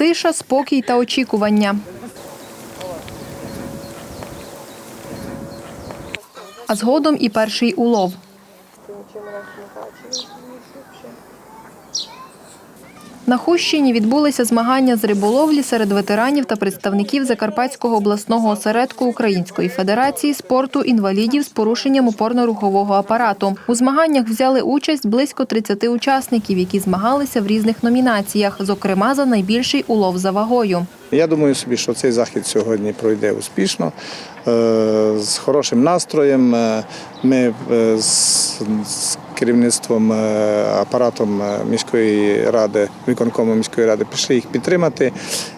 Тиша, спокій та очікування. А згодом і перший улов. На Хущині відбулися змагання з риболовлі серед ветеранів та представників Закарпатського обласного осередку Української федерації спорту інвалідів з порушенням опорно-рухового апарату. У змаганнях взяли участь близько 30 учасників, які змагалися в різних номінаціях, зокрема за найбільший улов за вагою. Я думаю собі, що цей захід сьогодні пройде успішно, е, з хорошим настроєм. Е, Ми е, з з керівництвом е, апаратом е, міської ради, виконкому міської ради пішли їх підтримати,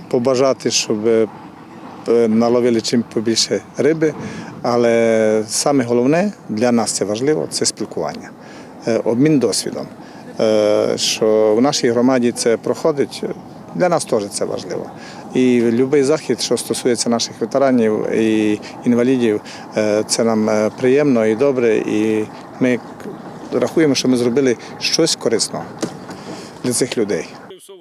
побажати, щоб е, наловили чим побільше риби. Але саме головне для нас це важливо це спілкування, обмін досвідом. Що в нашій громаді це проходить. Для нас теж це важливо. І будь-який захід, що стосується наших ветеранів і інвалідів, це нам приємно і добре. І ми рахуємо, що ми зробили щось корисного для цих людей.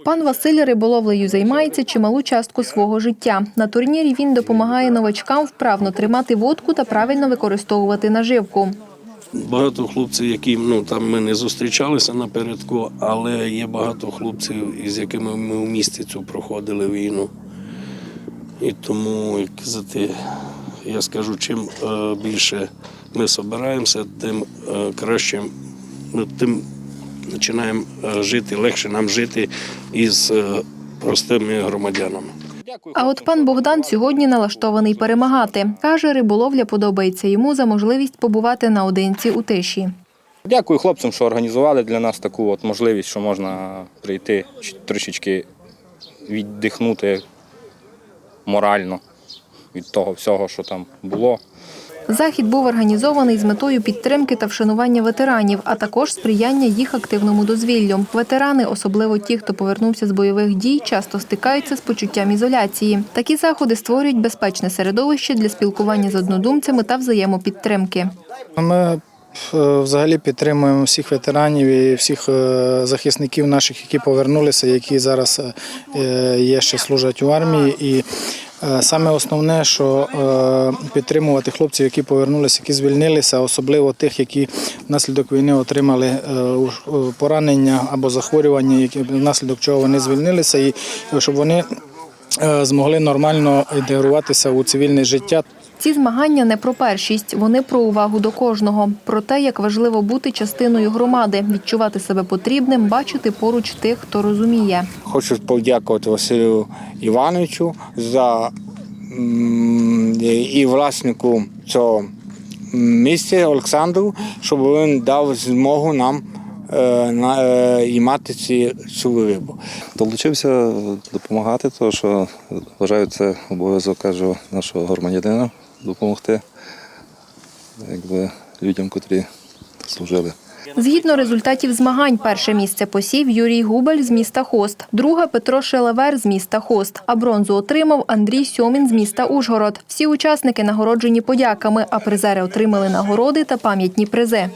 Пан Василь риболовлею займається чималу частку свого життя. На турнірі він допомагає новачкам вправно тримати вудку та правильно використовувати наживку. Багато хлопців, які ну там ми не зустрічалися напередку, але є багато хлопців, із якими ми в місті цю проходили війну. І тому, як казати, я скажу, чим е, більше ми збираємося, тим е, краще, ну, тим починаємо жити, легше нам жити із е, простими громадянами. А от пан Богдан сьогодні налаштований перемагати. Каже, риболовля подобається йому за можливість побувати наодинці у тиші. Дякую хлопцям, що організували для нас таку от можливість, що можна прийти трішечки віддихнути морально від того всього, що там було. Захід був організований з метою підтримки та вшанування ветеранів, а також сприяння їх активному дозвіллю. Ветерани, особливо ті, хто повернувся з бойових дій, часто стикаються з почуттям ізоляції. Такі заходи створюють безпечне середовище для спілкування з однодумцями та взаємопідтримки. Ми е, взагалі підтримуємо всіх ветеранів і всіх е, захисників наших, які повернулися, які зараз е, є ще служать у армії. І саме основне, що е, підтримувати хлопців, які повернулися, які звільнилися, особливо тих, які внаслідок війни отримали е, поранення або захворювання, які внаслідок чого вони звільнилися, і щоб вони е, змогли нормально інтегруватися у цивільне життя. Ці змагання не про першість, вони про увагу до кожного, про те, як важливо бути частиною громади, відчувати себе потрібним, бачити поруч тих, хто розуміє. Хочу подякувати Василю Івановичу за і власнику цього місця Олександру, щоб він дав змогу нам е, на, і мати ці, цю рибу. Долучився допомагати, тому що вважаю це обов'язок кажу, нашого громадянина допомогти якби, людям, котрі служили. Згідно результатів змагань, перше місце посів Юрій Губель з міста Хост, друге Петро Шелевер з міста Хост, а бронзу отримав Андрій Сьомін з міста Ужгород. Всі учасники нагороджені подяками, а призери отримали нагороди та пам'ятні призи.